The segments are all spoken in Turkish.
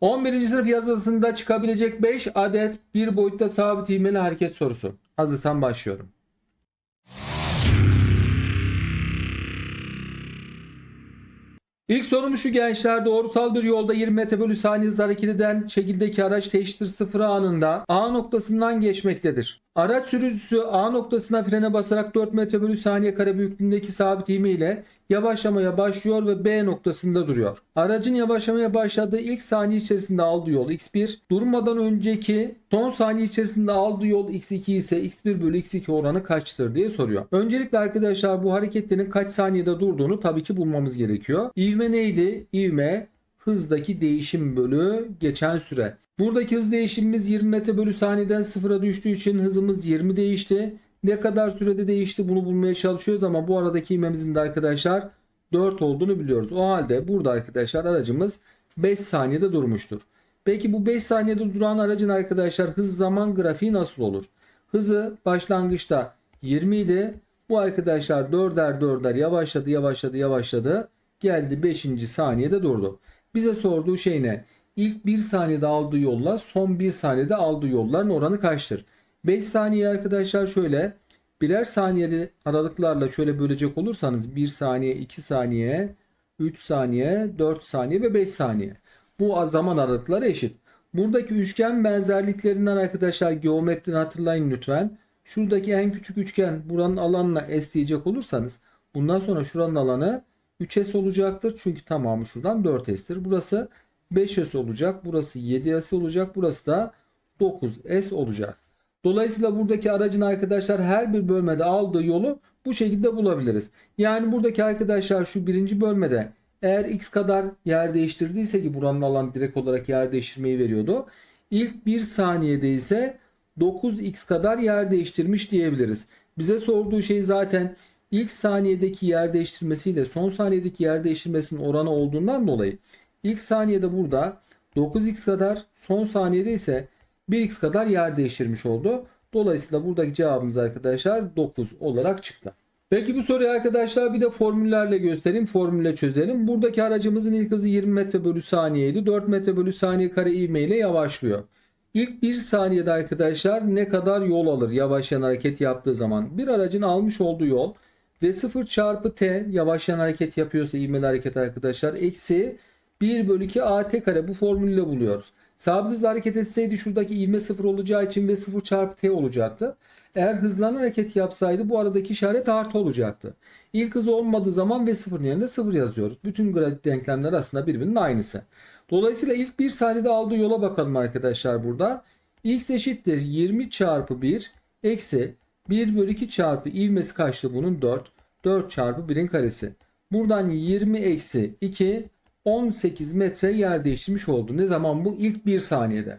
11. sınıf yazısında çıkabilecek 5 adet bir boyutta sabit ivmeli hareket sorusu. Hazırsan başlıyorum. İlk sorumuz şu gençler doğrusal bir yolda 20 metre bölü saniye hızla hareket eden şekildeki araç teşhir sıfır anında A noktasından geçmektedir. Araç sürücüsü A noktasına frene basarak 4 metre bölü saniye kare büyüklüğündeki sabit ivme ile yavaşlamaya başlıyor ve B noktasında duruyor. Aracın yavaşlamaya başladığı ilk saniye içerisinde aldığı yol x1, durmadan önceki son saniye içerisinde aldığı yol x2 ise x1 bölü x2 oranı kaçtır diye soruyor. Öncelikle arkadaşlar bu hareketlerin kaç saniyede durduğunu tabii ki bulmamız gerekiyor. İvme neydi? İvme hızdaki değişim bölü geçen süre. Buradaki hız değişimimiz 20 metre bölü saniyeden sıfıra düştüğü için hızımız 20 değişti. Ne kadar sürede değişti bunu bulmaya çalışıyoruz ama bu aradaki ivmemizin de arkadaşlar 4 olduğunu biliyoruz. O halde burada arkadaşlar aracımız 5 saniyede durmuştur. Peki bu 5 saniyede duran aracın arkadaşlar hız zaman grafiği nasıl olur? Hızı başlangıçta 20 idi. Bu arkadaşlar 4'er 4'er yavaşladı yavaşladı yavaşladı. Geldi 5. saniyede durdu. Bize sorduğu şey ne? İlk 1 saniyede aldığı yolla son 1 saniyede aldığı yolların oranı kaçtır? 5 saniye arkadaşlar şöyle birer saniyeli aralıklarla şöyle bölecek olursanız 1 saniye, 2 saniye, 3 saniye, 4 saniye ve 5 saniye. Bu zaman aralıkları eşit. Buradaki üçgen benzerliklerinden arkadaşlar geometriden hatırlayın lütfen. Şuradaki en küçük üçgen buranın alanına S diyecek olursanız bundan sonra şuranın alanı 3S olacaktır. Çünkü tamamı şuradan 4S'tir. Burası 5S olacak. Burası 7S olacak. Burası da 9S olacak. Dolayısıyla buradaki aracın arkadaşlar her bir bölmede aldığı yolu bu şekilde bulabiliriz. Yani buradaki arkadaşlar şu birinci bölmede eğer x kadar yer değiştirdiyse ki buranın alanı direkt olarak yer değiştirmeyi veriyordu. İlk 1 saniyede ise 9x kadar yer değiştirmiş diyebiliriz. Bize sorduğu şey zaten ilk saniyedeki yer değiştirmesiyle son saniyedeki yer değiştirmesinin oranı olduğundan dolayı ilk saniyede burada 9x kadar son saniyede ise 1x kadar yer değiştirmiş oldu. Dolayısıyla buradaki cevabımız arkadaşlar 9 olarak çıktı. Peki bu soruyu arkadaşlar bir de formüllerle göstereyim. Formülle çözelim. Buradaki aracımızın ilk hızı 20 metre bölü saniyeydi. 4 metre bölü saniye kare ivme ile yavaşlıyor. İlk 1 saniyede arkadaşlar ne kadar yol alır yavaşlayan hareket yaptığı zaman? Bir aracın almış olduğu yol ve 0 çarpı t yavaşlayan hareket yapıyorsa ivmeli hareket arkadaşlar eksi 1 bölü 2 at kare bu formülle buluyoruz. Sabit hızla hareket etseydi şuradaki ivme 0 olacağı için ve 0 çarpı t olacaktı. Eğer hızlanan hareket yapsaydı bu aradaki işaret artı olacaktı. İlk hız olmadığı zaman ve 0'ın yerine 0 yazıyoruz. Bütün grafik denklemler aslında birbirinin aynısı. Dolayısıyla ilk 1 saniyede aldığı yola bakalım arkadaşlar burada. x eşittir 20 çarpı 1 eksi 1 bölü 2 çarpı ivmesi kaçtı bunun 4. 4 çarpı 1'in karesi. Buradan 20 eksi 2 18 metre yer değiştirmiş oldu. Ne zaman bu? İlk 1 saniyede.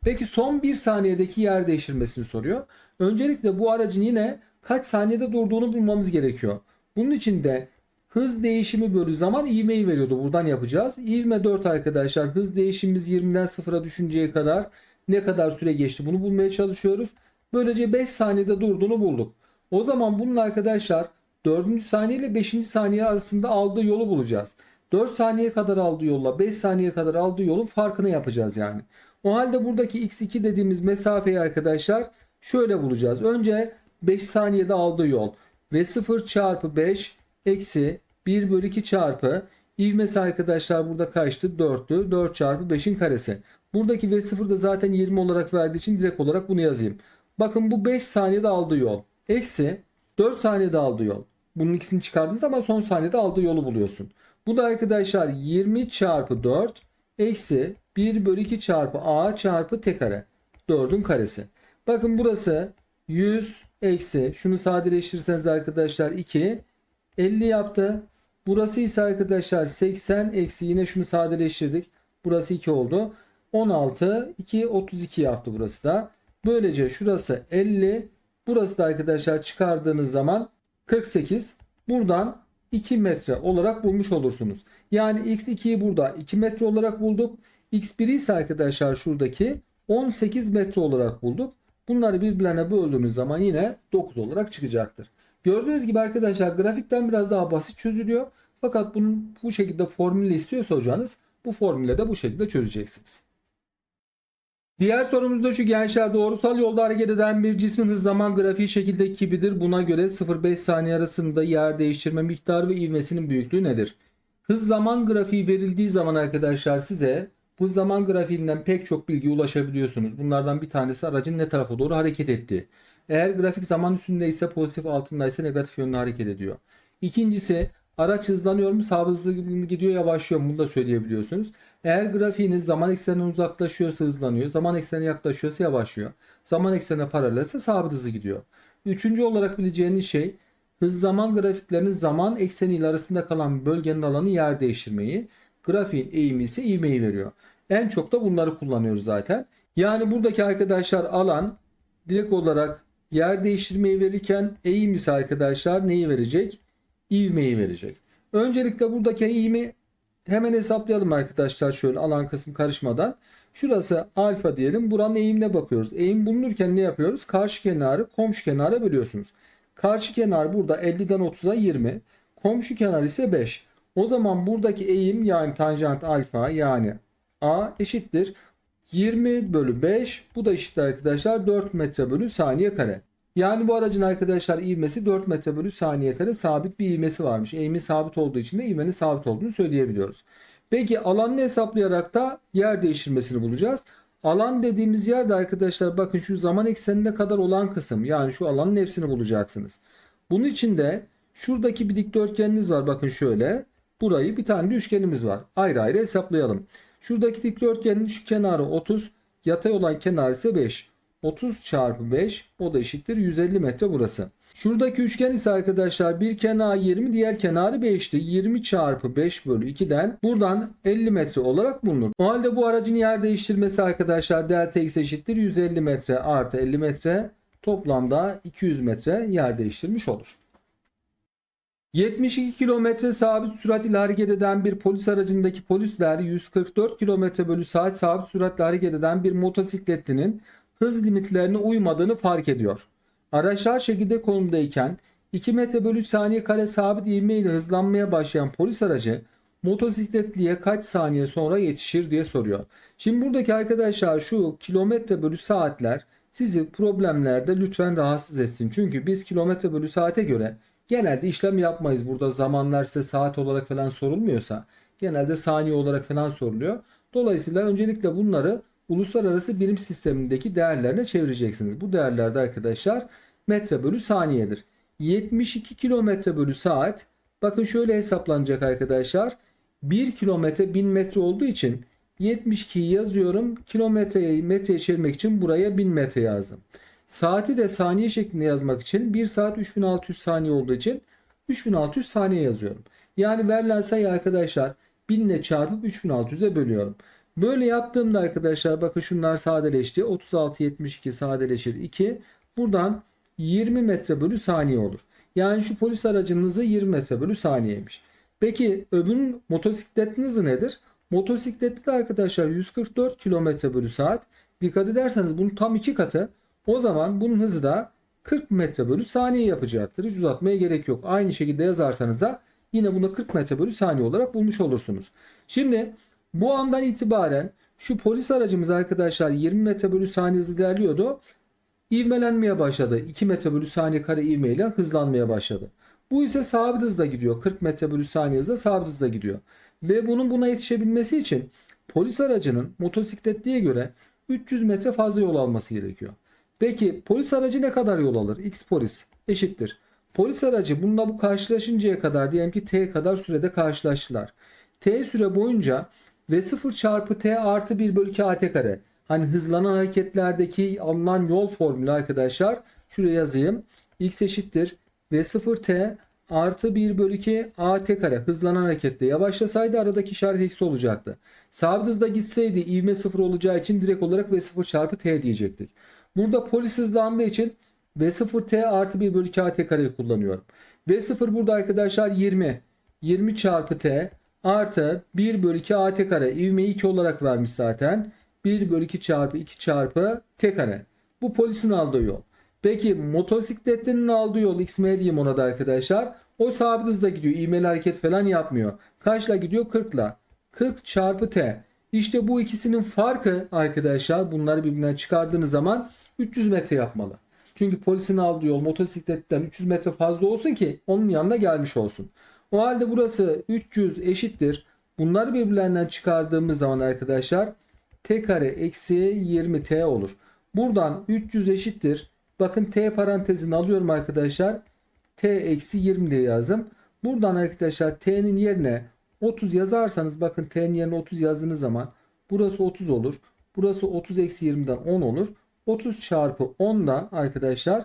Peki son 1 saniyedeki yer değiştirmesini soruyor. Öncelikle bu aracın yine kaç saniyede durduğunu bulmamız gerekiyor. Bunun için de hız değişimi bölü zaman ivmeyi veriyordu. Buradan yapacağız. İvme 4 arkadaşlar. Hız değişimimiz 20'den 0'a düşünceye kadar ne kadar süre geçti bunu bulmaya çalışıyoruz. Böylece 5 saniyede durduğunu bulduk. O zaman bunun arkadaşlar 4. saniye ile 5. saniye arasında aldığı yolu bulacağız. 4 saniye kadar aldığı yolla 5 saniye kadar aldığı yolun farkını yapacağız yani. O halde buradaki x2 dediğimiz mesafeyi arkadaşlar şöyle bulacağız. Önce 5 saniyede aldığı yol ve 0 çarpı 5 eksi 1 bölü 2 çarpı ivmesi arkadaşlar burada kaçtı? 4'tü. 4 çarpı 5'in karesi. Buradaki v0 da zaten 20 olarak verdiği için direkt olarak bunu yazayım. Bakın bu 5 saniyede aldığı yol. Eksi 4 saniyede aldığı yol. Bunun ikisini çıkardığınız zaman son saniyede aldığı yolu buluyorsun. Bu da arkadaşlar 20 çarpı 4 eksi 1 bölü 2 çarpı a çarpı t kare. 4'ün karesi. Bakın burası 100 eksi şunu sadeleştirirseniz arkadaşlar 2 50 yaptı. Burası ise arkadaşlar 80 eksi yine şunu sadeleştirdik. Burası 2 oldu. 16 2 32 yaptı burası da. Böylece şurası 50 burası da arkadaşlar çıkardığınız zaman 48. Buradan 2 metre olarak bulmuş olursunuz. Yani x2'yi burada 2 metre olarak bulduk. x1'i ise arkadaşlar şuradaki 18 metre olarak bulduk. Bunları birbirlerine böldüğümüz zaman yine 9 olarak çıkacaktır. Gördüğünüz gibi arkadaşlar grafikten biraz daha basit çözülüyor. Fakat bunun bu şekilde formülü istiyorsa hocanız Bu formülle de bu şekilde çözeceksiniz. Diğer sorumuz da şu gençler doğrusal yolda hareket eden bir cismin hız zaman grafiği şekildeki gibidir. Buna göre 0-5 saniye arasında yer değiştirme miktarı ve ivmesinin büyüklüğü nedir? Hız zaman grafiği verildiği zaman arkadaşlar size bu zaman grafiğinden pek çok bilgi ulaşabiliyorsunuz. Bunlardan bir tanesi aracın ne tarafa doğru hareket ettiği. Eğer grafik zaman üstündeyse pozitif altındaysa negatif yönde hareket ediyor. İkincisi araç hızlanıyor mu sabit hızlı gidiyor yavaşlıyor mu bunu da söyleyebiliyorsunuz. Eğer grafiğiniz zaman ekseninden uzaklaşıyorsa hızlanıyor. Zaman eksenine yaklaşıyorsa yavaşlıyor. Zaman eksenine paralelse sabit hızlı gidiyor. Üçüncü olarak bileceğiniz şey hız zaman grafiklerinin zaman ekseniyle arasında kalan bölgenin alanı yer değiştirmeyi. Grafiğin eğimi ise ivmeyi veriyor. En çok da bunları kullanıyoruz zaten. Yani buradaki arkadaşlar alan direkt olarak yer değiştirmeyi verirken eğim ise arkadaşlar neyi verecek? İvmeyi verecek. Öncelikle buradaki eğimi hemen hesaplayalım arkadaşlar şöyle alan kısmı karışmadan. Şurası alfa diyelim. Buranın eğimine bakıyoruz. Eğim bulunurken ne yapıyoruz? Karşı kenarı komşu kenara bölüyorsunuz. Karşı kenar burada 50'den 30'a 20. Komşu kenar ise 5. O zaman buradaki eğim yani tanjant alfa yani A eşittir. 20 bölü 5 bu da eşittir arkadaşlar 4 metre bölü saniye kare. Yani bu aracın arkadaşlar ivmesi 4 metre bölü saniye kare sabit bir ivmesi varmış. Eğimi sabit olduğu için de ivmenin sabit olduğunu söyleyebiliyoruz. Peki alanını hesaplayarak da yer değiştirmesini bulacağız. Alan dediğimiz yerde arkadaşlar bakın şu zaman eksenine kadar olan kısım yani şu alanın hepsini bulacaksınız. Bunun için de şuradaki bir dikdörtgeniniz var bakın şöyle. Burayı bir tane de üçgenimiz var. Ayrı ayrı hesaplayalım. Şuradaki dikdörtgenin şu kenarı 30, yatay olan kenar ise 5. 30 çarpı 5 o da eşittir 150 metre burası. Şuradaki üçgen ise arkadaşlar bir kenarı 20 diğer kenarı 5'ti. 20 çarpı 5 bölü 2'den buradan 50 metre olarak bulunur. O halde bu aracın yer değiştirmesi arkadaşlar delta x eşittir 150 metre artı 50 metre toplamda 200 metre yer değiştirmiş olur. 72 kilometre sabit sürat ile hareket eden bir polis aracındaki polisler 144 kilometre bölü saat sabit süratle hareket eden bir motosikletlinin hız limitlerine uymadığını fark ediyor. Araçlar şekilde konumdayken 2 metre bölü saniye kare sabit ivme ile hızlanmaya başlayan polis aracı motosikletliye kaç saniye sonra yetişir diye soruyor. Şimdi buradaki arkadaşlar şu kilometre bölü saatler sizi problemlerde lütfen rahatsız etsin. Çünkü biz kilometre bölü saate göre genelde işlem yapmayız. Burada zamanlar size saat olarak falan sorulmuyorsa genelde saniye olarak falan soruluyor. Dolayısıyla öncelikle bunları uluslararası birim sistemindeki değerlerine çevireceksiniz. Bu değerlerde arkadaşlar metre bölü saniyedir. 72 kilometre bölü saat bakın şöyle hesaplanacak arkadaşlar. 1 kilometre 1000 metre olduğu için 72'yi yazıyorum. Kilometreyi metreye çevirmek için buraya 1000 metre yazdım. Saati de saniye şeklinde yazmak için 1 saat 3600 saniye olduğu için 3600 saniye yazıyorum. Yani verilen sayı arkadaşlar 1000 ile çarpıp 3600'e bölüyorum. Böyle yaptığımda arkadaşlar bakın şunlar sadeleşti. 36 72 sadeleşir 2. Buradan 20 metre bölü saniye olur. Yani şu polis aracının hızı 20 metre bölü saniyeymiş. Peki öbürün motosikletin hızı nedir? Motosikletli de arkadaşlar 144 kilometre bölü saat. Dikkat ederseniz bunun tam iki katı. O zaman bunun hızı da 40 metre bölü saniye yapacaktır. Hiç uzatmaya gerek yok. Aynı şekilde yazarsanız da yine bunu 40 metre bölü saniye olarak bulmuş olursunuz. Şimdi bu andan itibaren şu polis aracımız arkadaşlar 20 metre bölü saniye hızla ilerliyordu. İvmelenmeye başladı. 2 metre bölü saniye kare ivmeyle hızlanmaya başladı. Bu ise sabit hızla gidiyor. 40 metre bölü saniye hızla sabit hızla gidiyor. Ve bunun buna yetişebilmesi için polis aracının motosikletliye göre 300 metre fazla yol alması gerekiyor. Peki polis aracı ne kadar yol alır? X polis eşittir. Polis aracı bununla bu karşılaşıncaya kadar diyelim ki T kadar sürede karşılaştılar. T süre boyunca V0 çarpı T artı 1 bölü 2 AT kare. Hani hızlanan hareketlerdeki alınan yol formülü arkadaşlar. Şuraya yazayım. X eşittir V0 T artı 1 bölü 2 AT kare. Hızlanan harekette yavaşlasaydı aradaki işaret eksi olacaktı. Sabit hızda gitseydi ivme 0 olacağı için direkt olarak V0 çarpı T diyecektik. Burada polis hızlandığı için V0 T artı 1 bölü 2 AT kareyi kullanıyorum. V0 burada arkadaşlar 20. 20 çarpı T artı 1 bölü 2 AT kare. İvmeyi 2 olarak vermiş zaten. 1 bölü 2 çarpı 2 çarpı T kare. Bu polisin aldığı yol. Peki motosikletlinin aldığı yol XM diyeyim ona da arkadaşlar. O sabit hızla gidiyor. İğmeli hareket falan yapmıyor. Kaçla gidiyor? 40'la. 40 çarpı t. İşte bu ikisinin farkı arkadaşlar bunları birbirinden çıkardığınız zaman 300 metre yapmalı. Çünkü polisin aldığı yol motosikletten 300 metre fazla olsun ki onun yanına gelmiş olsun. O halde burası 300 eşittir. Bunları birbirlerinden çıkardığımız zaman arkadaşlar t kare eksi 20t olur. Buradan 300 eşittir. Bakın t parantezini alıyorum arkadaşlar. t eksi 20 diye yazdım. Buradan arkadaşlar t'nin yerine 30 yazarsanız bakın t'nin yerine 30 yazdığınız zaman burası 30 olur. Burası 30 eksi 20'den 10 olur. 30 çarpı 10'dan arkadaşlar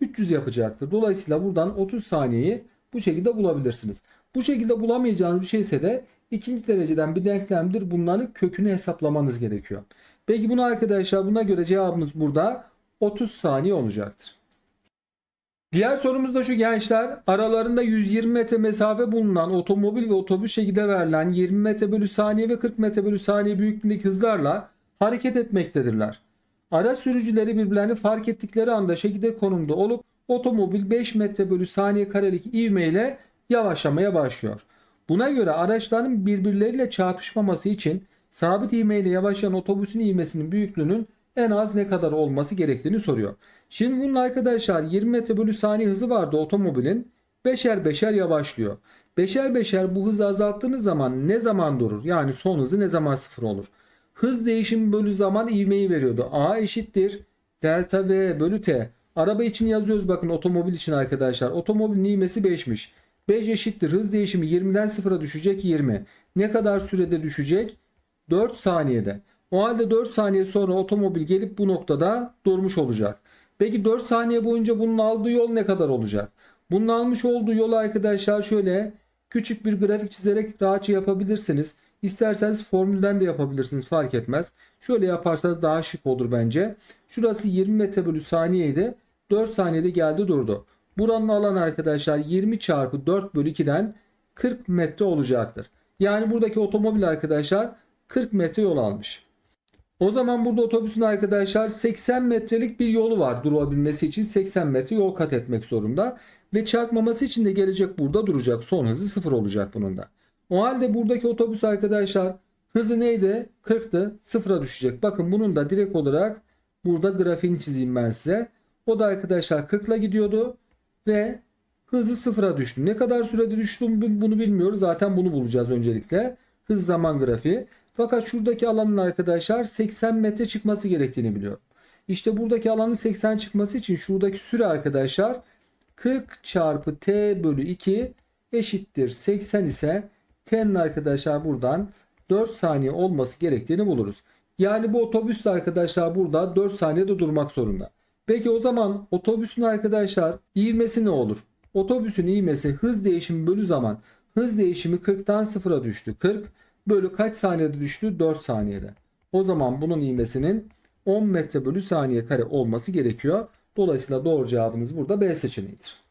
300 yapacaktır. Dolayısıyla buradan 30 saniyeyi bu şekilde bulabilirsiniz. Bu şekilde bulamayacağınız bir şeyse de ikinci dereceden bir denklemdir. Bunların kökünü hesaplamanız gerekiyor. Peki bunu arkadaşlar buna göre cevabımız burada 30 saniye olacaktır. Diğer sorumuz da şu gençler. Aralarında 120 metre mesafe bulunan otomobil ve otobüs şekilde verilen 20 metre bölü saniye ve 40 metre bölü saniye büyüklüğündeki hızlarla hareket etmektedirler. Araç sürücüleri birbirlerini fark ettikleri anda şekilde konumda olup otomobil 5 metre bölü saniye karelik ivmeyle yavaşlamaya başlıyor. Buna göre araçların birbirleriyle çarpışmaması için sabit ivmeyle yavaşlayan otobüsün ivmesinin büyüklüğünün en az ne kadar olması gerektiğini soruyor. Şimdi bunun arkadaşlar 20 metre bölü saniye hızı vardı otomobilin. Beşer beşer yavaşlıyor. Beşer beşer bu hızı azalttığınız zaman ne zaman durur? Yani son hızı ne zaman sıfır olur? Hız değişimi bölü zaman ivmeyi veriyordu. A eşittir delta V bölü T. Araba için yazıyoruz bakın otomobil için arkadaşlar. Otomobilin ivmesi 5'miş. 5 eşittir hız değişimi 20'den 0'a düşecek 20. Ne kadar sürede düşecek? 4 saniyede. O halde 4 saniye sonra otomobil gelip bu noktada durmuş olacak. Peki 4 saniye boyunca bunun aldığı yol ne kadar olacak? Bunun almış olduğu yolu arkadaşlar şöyle küçük bir grafik çizerek rahatça yapabilirsiniz. İsterseniz formülden de yapabilirsiniz fark etmez. Şöyle yaparsanız daha şık olur bence. Şurası 20 metre bölü saniyeydi. 4 saniyede geldi durdu. Buranın alan arkadaşlar 20 çarpı 4 bölü 2'den 40 metre olacaktır. Yani buradaki otomobil arkadaşlar 40 metre yol almış. O zaman burada otobüsün arkadaşlar 80 metrelik bir yolu var durabilmesi için 80 metre yol kat etmek zorunda. Ve çarpmaması için de gelecek burada duracak. Son hızı 0 olacak bunun da. O halde buradaki otobüs arkadaşlar hızı neydi? 40'tı. Sıfıra düşecek. Bakın bunun da direkt olarak burada grafiğini çizeyim ben size. O da arkadaşlar 40 ile gidiyordu ve hızı sıfıra düştü. Ne kadar sürede düştü bunu bilmiyoruz. Zaten bunu bulacağız öncelikle. Hız zaman grafiği. Fakat şuradaki alanın arkadaşlar 80 metre çıkması gerektiğini biliyorum. İşte buradaki alanın 80 çıkması için şuradaki süre arkadaşlar 40 çarpı t bölü 2 eşittir 80 ise t'nin arkadaşlar buradan 4 saniye olması gerektiğini buluruz. Yani bu otobüs de arkadaşlar burada 4 saniyede durmak zorunda. Peki o zaman otobüsün arkadaşlar ivmesi ne olur? Otobüsün ivmesi hız değişimi bölü zaman. Hız değişimi 40'tan 0'a düştü. 40 bölü kaç saniyede düştü? 4 saniyede. O zaman bunun ivmesinin 10 metre bölü saniye kare olması gerekiyor. Dolayısıyla doğru cevabınız burada B seçeneğidir.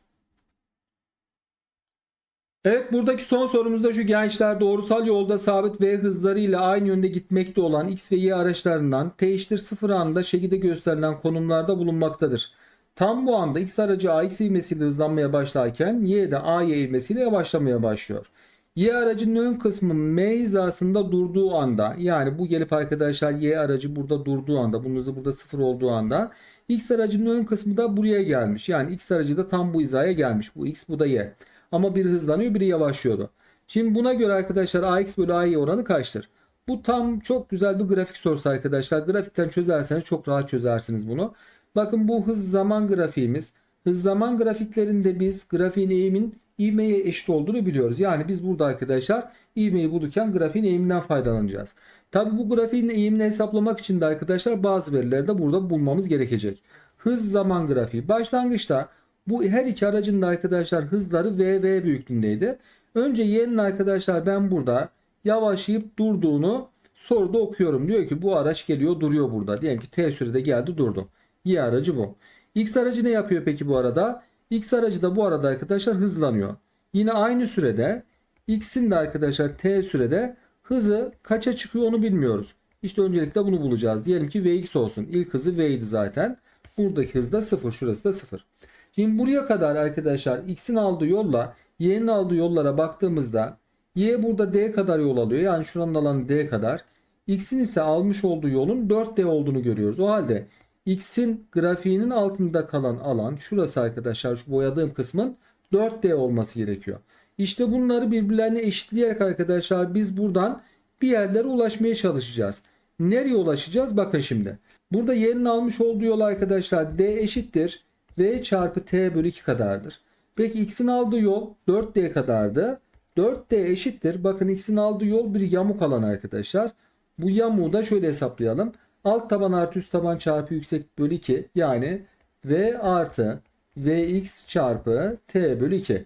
Evet buradaki son sorumuzda şu gençler doğrusal yolda sabit V hızlarıyla aynı yönde gitmekte olan X ve Y araçlarından T eşittir 0 anında şekilde gösterilen konumlarda bulunmaktadır. Tam bu anda X aracı AX ivmesiyle hızlanmaya başlarken Y de AY ivmesiyle yavaşlamaya başlıyor. Y aracının ön kısmı M hizasında durduğu anda yani bu gelip arkadaşlar Y aracı burada durduğu anda bunun hızı burada 0 olduğu anda X aracının ön kısmı da buraya gelmiş. Yani X aracı da tam bu hizaya gelmiş. Bu X bu da Y. Ama biri hızlanıyor biri yavaşlıyordu. Şimdi buna göre arkadaşlar AX bölü AY oranı kaçtır? Bu tam çok güzel bir grafik sorusu arkadaşlar. Grafikten çözerseniz çok rahat çözersiniz bunu. Bakın bu hız zaman grafiğimiz. Hız zaman grafiklerinde biz grafiğin eğimin ivmeye eşit olduğunu biliyoruz. Yani biz burada arkadaşlar ivmeyi bulurken grafiğin eğiminden faydalanacağız. Tabi bu grafiğin eğimini hesaplamak için de arkadaşlar bazı verileri de burada bulmamız gerekecek. Hız zaman grafiği. Başlangıçta bu her iki aracın da arkadaşlar hızları VV büyüklüğündeydi. Önce Y'nin arkadaşlar ben burada yavaşlayıp durduğunu soruda okuyorum. Diyor ki bu araç geliyor duruyor burada. Diyelim ki T sürede geldi durdu. Y aracı bu. X aracı ne yapıyor peki bu arada? X aracı da bu arada arkadaşlar hızlanıyor. Yine aynı sürede X'in de arkadaşlar T sürede hızı kaça çıkıyor onu bilmiyoruz. İşte öncelikle bunu bulacağız. Diyelim ki Vx olsun. İlk hızı V idi zaten. Buradaki hız da 0. Şurası da 0. Şimdi buraya kadar arkadaşlar X'in aldığı yolla Y'nin aldığı yollara baktığımızda Y burada D kadar yol alıyor. Yani şuranın alanı D kadar. X'in ise almış olduğu yolun 4D olduğunu görüyoruz. O halde X'in grafiğinin altında kalan alan şurası arkadaşlar şu boyadığım kısmın 4D olması gerekiyor. İşte bunları birbirlerine eşitleyerek arkadaşlar biz buradan bir yerlere ulaşmaya çalışacağız. Nereye ulaşacağız? Bakın şimdi. Burada y'nin almış olduğu yol arkadaşlar d eşittir v çarpı t bölü 2 kadardır. Peki x'in aldığı yol 4d kadardı. 4d eşittir. Bakın x'in aldığı yol bir yamuk alan arkadaşlar. Bu yamuğu da şöyle hesaplayalım. Alt taban artı üst taban çarpı yüksek bölü 2 yani v artı vx çarpı t bölü 2.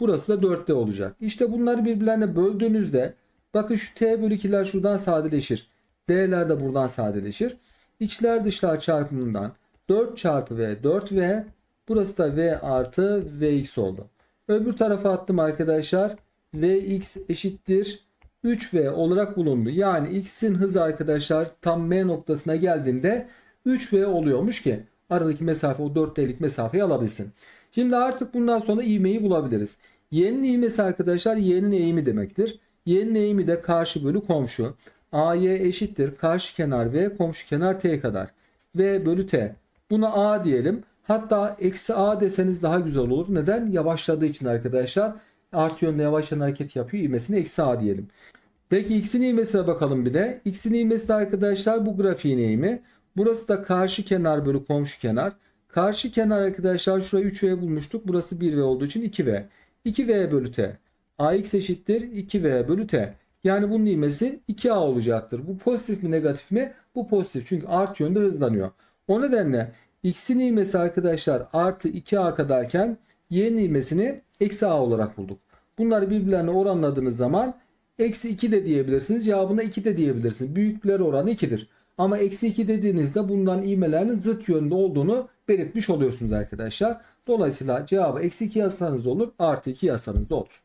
Burası da 4D olacak. İşte bunları birbirlerine böldüğünüzde bakın şu t bölü 2'ler şuradan sadeleşir. D'ler de buradan sadeleşir. İçler dışlar çarpımından 4 çarpı v 4v burası da v artı vx oldu. Öbür tarafa attım arkadaşlar. vx eşittir 3v olarak bulundu. Yani x'in hızı arkadaşlar tam m noktasına geldiğinde 3v oluyormuş ki aradaki mesafe o 4d'lik mesafeyi alabilsin. Şimdi artık bundan sonra ivmeyi bulabiliriz. Y'nin ivmesi arkadaşlar y'nin eğimi demektir. Y'nin eğimi de karşı bölü komşu. AY eşittir karşı kenar v komşu kenar t kadar. V bölü t. Buna A diyelim. Hatta eksi A deseniz daha güzel olur. Neden? Yavaşladığı için arkadaşlar. Artı yönde yavaşlayan hareket yapıyor. İvmesine eksi A diyelim. Peki x'in ivmesine bakalım bir de. X'in ivmesi de arkadaşlar bu grafiğin eğimi. Burası da karşı kenar bölü komşu kenar. Karşı kenar arkadaşlar şurayı 3v bulmuştuk. Burası 1v olduğu için 2v. 2v bölü t. ax eşittir 2v bölü t. Yani bunun ivmesi 2a olacaktır. Bu pozitif mi negatif mi? Bu pozitif. Çünkü artı yönde hızlanıyor. O nedenle x'in ivmesi arkadaşlar artı 2a kadarken y'nin ivmesini eksi a olarak bulduk. Bunları birbirlerine oranladığınız zaman eksi 2 de diyebilirsiniz. Cevabına 2 de diyebilirsiniz. Büyükler oranı 2'dir. Ama eksi 2 dediğinizde bundan ivmelerin zıt yönde olduğunu belirtmiş oluyorsunuz arkadaşlar. Dolayısıyla cevabı eksi 2 yazsanız da olur artı 2 yazsanız da olur.